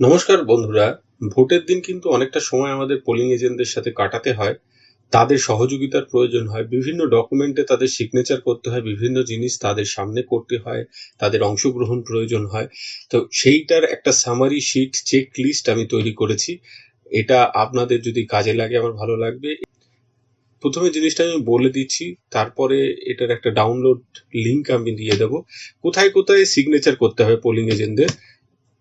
নমস্কার বন্ধুরা। ভোটের দিন কিন্তু অনেকটা সময় আমাদের পোলিং এজেন্টদের সাথে কাটাতে হয়। তাদের সহযোগিতার প্রয়োজন হয়। বিভিন্ন ডকুমেন্টে তাদের সিগনেচার করতে হয়। বিভিন্ন জিনিস তাদের সামনে করতে হয়। তাদের অংশগ্রহণ প্রয়োজন হয়। তো সেইটার একটা সামারি শিট চেক লিস্ট আমি তৈরি করেছি। এটা আপনাদের যদি কাজে লাগে, আমার ভালো লাগবে। প্রথমে জিনিসটা আমি বলে দিচ্ছি। তারপরে এটার একটা ডাউনলোড লিংক আমি দিয়ে দেবো। কোথায় কোথায় সিগনেচার করতে হবে পোলিং এজেন্টদের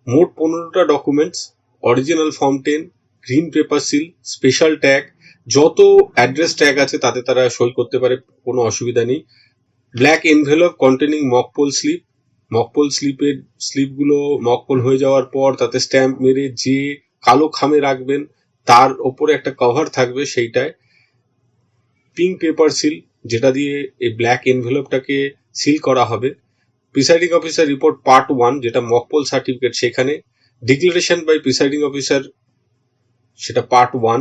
মোট পনেরোটা documents original form ten green paper seal special tag যত অ্যাড্রেস ট্যাগ আছে তাতে তারা সই করতে পারে, কোনো অসুবিধা নেই। Black envelope containing mock poll slip mock poll স্লিপের স্লিপগুলো মকপোল হয়ে যাওয়ার পর তাতে স্ট্যাম্প মেরে যে কালো খামে রাখবেন, তার ওপরে একটা কভার থাকবে সেইটায়। পিঙ্ক পেপার সিল যেটা দিয়ে এই ব্ল্যাক এনভেলপটাকে সিল করা হবে। Presiding officer report part one যেটা মকপোল সার্টিফিকেট সেখানে ডিক্লারেশন বাই প্রিসাইডিং অফিসার সেটা part one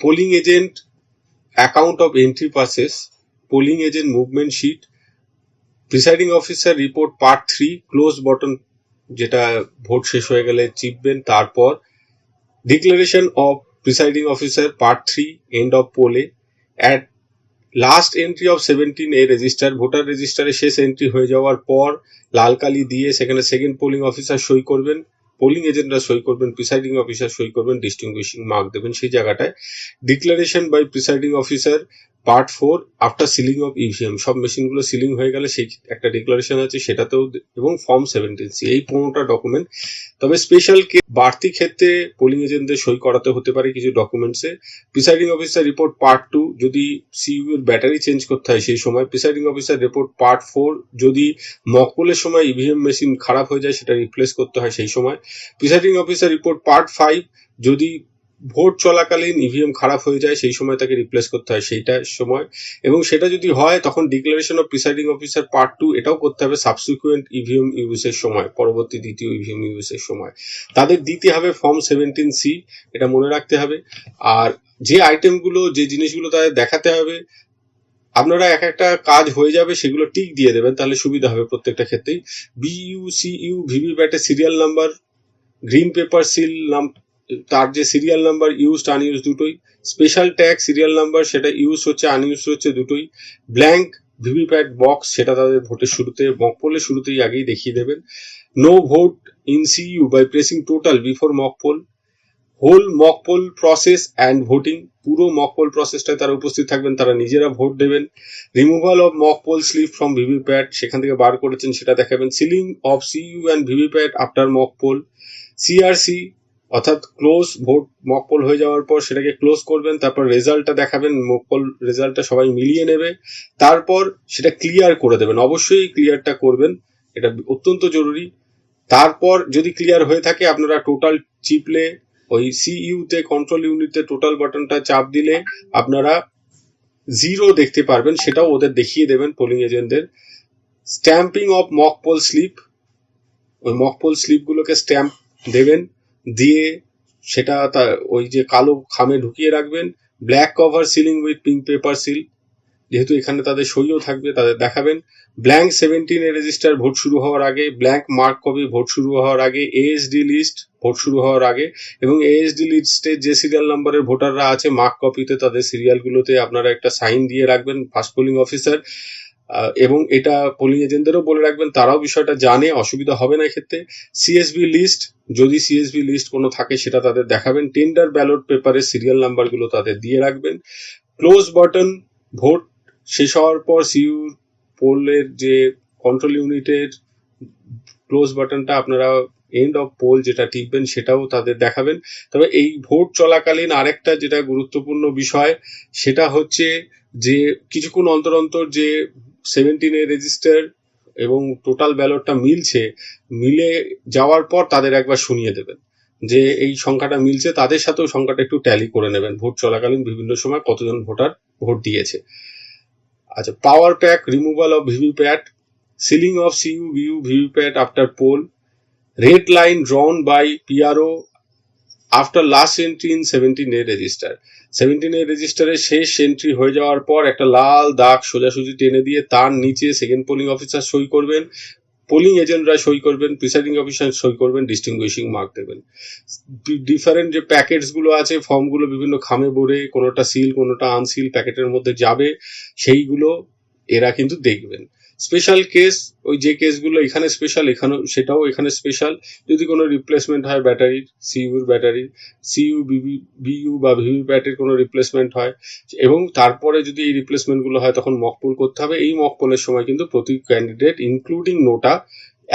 polling agent account of entry passes polling agent movement sheet presiding officer report part three close button যেটা vote শেষ হয়ে গেলে চিপবেন, তারপর declaration of presiding officer part three end of পোলে at last entry of seventeen A register voter রেজিস্টারে শেষ entry হয়ে যাওয়ার পর লাল কালি দিয়ে সেখানে সেকেন্ড পোলিং অফিসার সই করবেন পোলিং এজেন্টরা সই করবেন প্রিসাইডিং অফিসার সই করবেন ডিস্টিংগুইশিং মার্ক দেবেন সেই জায়গাটায়। Declaration by presiding officer part four after sealing of EVM সব মেশিনগুলো সিলিং হয়ে গেলে সেই একটা ডিক্লারেশন আছে, সেটাতেও এবং ফর্ম সেভেন্টিন সি এই পনেরোটা ডকুমেন্ট তবে স্পেশাল কে বাড়তি ক্ষেত্রে পোলিং এজেন্টদের সই করাতে হতে পারে কিছু ডকুমেন্টসে presiding officer report part two যদি সিইউ এর ব্যাটারি চেঞ্জ করতে হয় সেই সময় presiding officer report part four যদি মকপোলের সময় ইভিএম মেশিন খারাপ হয়ে যায় সেটা রিপ্লেস করতে হয় সেই সময়। Presiding officer report part five যদি ভোট চলাকালীন ইভিএম খারাপ হয়ে যায়, সেই সময় তাকে রিপ্লেস করতে হয় সেইটার সময়। এবং সেটা যদি হয়, তখন declaration of presiding officer part two এটাও করতে হবে সাবসিকুয়েন্ট ইভিএম ইউজের সময়, পরবর্তী দ্বিতীয় ইভিএম ইউজের সময়। তাদের দিতে হবে ফর্ম সেভেন্টিন সি এটা মনে রাখতে হবে। আর যে আইটেমগুলো যে জিনিসগুলো তাদের দেখাতে হবে, আপনারা এক একটা কাজ হয়ে যাবে, সেগুলো টিক দিয়ে দেবেন, তাহলে সুবিধা হবে প্রত্যেকটা ক্ষেত্রেই। BU CU VV প্যাটের serial number green paper seal নাম তার যে সিরিয়াল নাম্বার ইউজড আনইউজ দুটোই। স্পেশাল ট্যাগ সিরিয়াল নাম্বার সেটা ইউজ হচ্ছে আনইউজ হচ্ছে দুটোই। ব্ল্যাঙ্ক ভিভিপ্যাট বক্স সেটা তাদের ভোটের শুরুতে মক পোলের শুরুতেই আগেই দেখিয়ে দেবেন। No vote in CU by pressing total before mock poll whole mock poll process and voting পুরো মক পোল প্রসেসটায় তারা উপস্থিত থাকবেন, তারা নিজেরা ভোট দেবেন। Removal of mock poll slip from VVPAT সেখান থেকে বার করেছেন, সেটা দেখাবেন। Sealing of CU and VVPAT after mock poll CRC অর্থাৎ ক্লোজ ভোট মক পোল হয়ে যাওয়ার পর সেটাকে ক্লোজ করবেন, তারপর রেজাল্টটা দেখাবেন মক পোল রেজাল্টটা সবাই মিলিয়ে নেবে, তারপর সেটা ক্লিয়ার করে দেবেন, অবশ্যই ক্লিয়ারটা করবেন, এটা অত্যন্ত জরুরি। তারপর যদি ক্লিয়ার হয়ে থাকে, আপনারা টোটাল চিপলে ওই সিইউতে কন্ট্রোল ইউনিটে টোটাল বাটনটা চাপ দিলে আপনারা জিরো দেখতে পারবেন, সেটাও ওদের দেখিয়ে দেবেন পোলিং এজেন্টদের stamping of mock poll slip ওই মক পোল স্লিপগুলোকে স্ট্যাম্প দেবেন দিয়ে সেটা তা- ওই যে কালো খামে ঢুকিয়ে রাখবেন black cover sealing with pink paper seal যেহেতু এখানে তাদের সইও থাকবে, তাদের দেখাবেন। Blank seventeen A register vote শুরু হওয়ার আগে ব্ল্যাঙ্ক মার্ক কপি ভোট শুরু হওয়ার আগে এএসডি লিস্ট ভোট শুরু হওয়ার আগে, এবং এএসডি লিস্টে যে সিরিয়াল নাম্বারের ভোটাররা আছে মার্ক কপিতে তাদের সিরিয়ালগুলোতে আপনারা একটা সাইন দিয়ে রাখবেন ফার্স্ট পোলিং অফিসার এবং এটা পোলিং এজেন্টদেরও বলে রাখবেন, তারাও বিষয়টা জানে, অসুবিধা হবে না এক্ষেত্রে। সিএসবি লিস্ট যদি সিএসবি লিস্ট কোনো থাকে সেটা তাদের দেখাবেন। টেন্ডার ব্যালট পেপারের সিরিয়াল নাম্বারগুলো তাদের দিয়ে রাখবেন। ক্লোজ বাটন ভোট শেষ হওয়ার পর সিইউ পোলের যে কন্ট্রোল ইউনিটের ক্লোজ বাটনটা আপনারা এন্ড অফ পোল যেটা টিপবেন সেটাও তাদের দেখাবেন। তবে এই ভোট চলাকালীন আরেকটা যেটা গুরুত্বপূর্ণ বিষয়, সেটা হচ্ছে যে কিছুক্ষণ অন্তর অন্তর যে সেভেন্টিনে রেজিস্টার এবং টোটাল ব্যালটটা মিলছে, মিলে যাওয়ার পর তাদের একবার শুনিয়ে দেবেন। যে এই সংখ্যাটা মিলছে, তাদের সাথেও সংখ্যাটা একটু ট্যালি করে নেবেন। ভোট চলাকালীন বিভিন্ন সময় কতজন ভোটার ভোট দিয়েছে। আচ্ছা power pack removal of VVPAT sealing of CU view VVPAT after poll red line drawn by PRO after last entry in seventeen A register seventeen A রেজিস্টারে শেষ এন্ট্রি হয়ে যাওয়ার পর একটা লাল দাগ সোজাসুজি টেনে দিয়ে তার নিচে সেকেন্ড পোলিং অফিসার সই করবেন। পোলিং এজেন্টরা সই করবেন প্রিসাইডিং অফিসার সই করবেন ডিস্টিংগুইশিং মার্ক দেবেন। ডিফারেন্ট যে প্যাকেটসগুলো আছে ফর্মগুলো বিভিন্ন খামে ভরে কোনোটা সিল কোনোটা আনসিল প্যাকেটের মধ্যে যাবে, সেইগুলো এরা কিন্তু দেখবেন। স্পেশাল কেস ওই যে কেসগুলো এখানে স্পেশাল এখানেও সেটাও এখানে স্পেশাল যদি কোনো রিপ্লেসমেন্ট হয় ব্যাটারির সিইউর ব্যাটারির সিইউ বিবি বিইউ বা ভিভি প্যাটের কোনো রিপ্লেসমেন্ট হয়। এবং তারপরে যদি এই রিপ্লেসমেন্টগুলো হয়, তখন মক পোল করতে হবে। এই মক পোলের সময় কিন্তু প্রতি ক্যান্ডিডেট ইনক্লুডিং নোটা,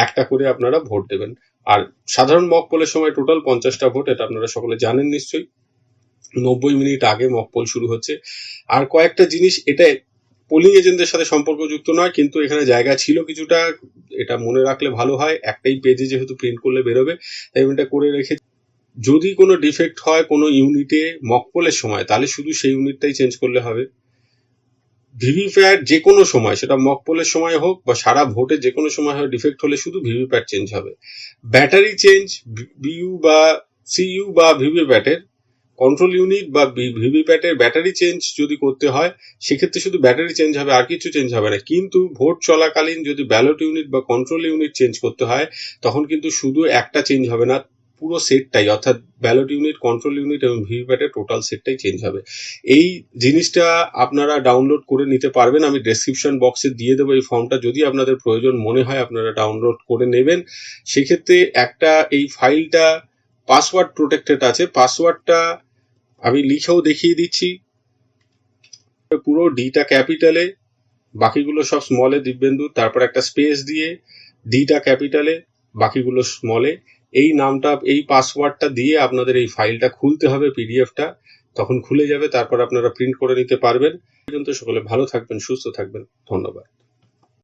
একটা করে আপনারা ভোট দেবেন। আর সাধারণ মক পোলের সময় টোটাল পঞ্চাশটা ভোট এটা আপনারা সকলে জানেন নিশ্চয়ই। নব্বই মিনিট আগে মক পোল শুরু হচ্ছে। আর কয়েকটা জিনিস, এটা পোলিং এজেন্টদের সাথে সম্পর্কযুক্ত নয়, কিন্তু এখানে জায়গা ছিল কিছুটা, এটা মনে রাখলে ভালো হয়। একটাই পেজে যেহেতু প্রিন্ট করলে বেরোবে, তাই এটা করে রেখে যদি কোনো ডিফেক্ট হয় কোনো ইউনিটে মকপলের সময়, তাহলে শুধু সেই ইউনিটটাই চেঞ্জ করলে হবে। ভিভিপ্যাট যে কোনো সময়, সেটা মকপলের সময় হোক বা সারা ভোটে যে কোনো সময় হয় ডিফেক্ট হলে শুধু ভিভিপ্যাট চেঞ্জ হবে। ব্যাটারি চেঞ্জ বিইউ বা সিইউ বা ভিভিপ্যাটের কন্ট্রোল ইউনিট বা ভিভিপ্যাটের ব্যাটারি চেঞ্জ যদি করতে হয়, সেক্ষেত্রে শুধু ব্যাটারি চেঞ্জ হবে, আর কিছু চেঞ্জ হবে না। কিন্তু ভোট চলাকালীন যদি ব্যালট ইউনিট বা কন্ট্রোল ইউনিট চেঞ্জ করতে হয়, তখন কিন্তু শুধু একটা চেঞ্জ হবে না, পুরো সেটটাই অর্থাৎ ব্যালট ইউনিট কন্ট্রোল ইউনিট এবং ভিভিপ্যাটের টোটাল সেটটাই চেঞ্জ হবে। এই জিনিসটা আপনারা ডাউনলোড করে নিতে পারবেন। আমি ডেসক্রিপশন বক্সে দিয়ে দেবো এই ফর্মটা যদি আপনাদের প্রয়োজন মনে হয় আপনারা ডাউনলোড করে নেবেন। সেক্ষেত্রে একটা এই ফাইলটা পাসওয়ার্ড প্রোটেক্টেড আছে। পাসওয়ার্ডটা আমি লিখেও দেখিয়ে দিচ্ছি। পুরো ডিটা ক্যাপিটালে বাকিগুলো সব স্মলে দিব্যেন্দু। তারপর একটা স্পেস দিয়ে ডিটা ক্যাপিটালে বাকিগুলো স্মলে এই নামটা, এই পাসওয়ার্ডটা দিয়ে আপনাদের এই ফাইলটা খুলতে হবে পিডিএফটা তখন খুলে যাবে, তারপর আপনারা প্রিন্ট করে নিতে পারবেন। পর্যন্ত সকলে ভালো থাকবেন, সুস্থ থাকবেন। ধন্যবাদ।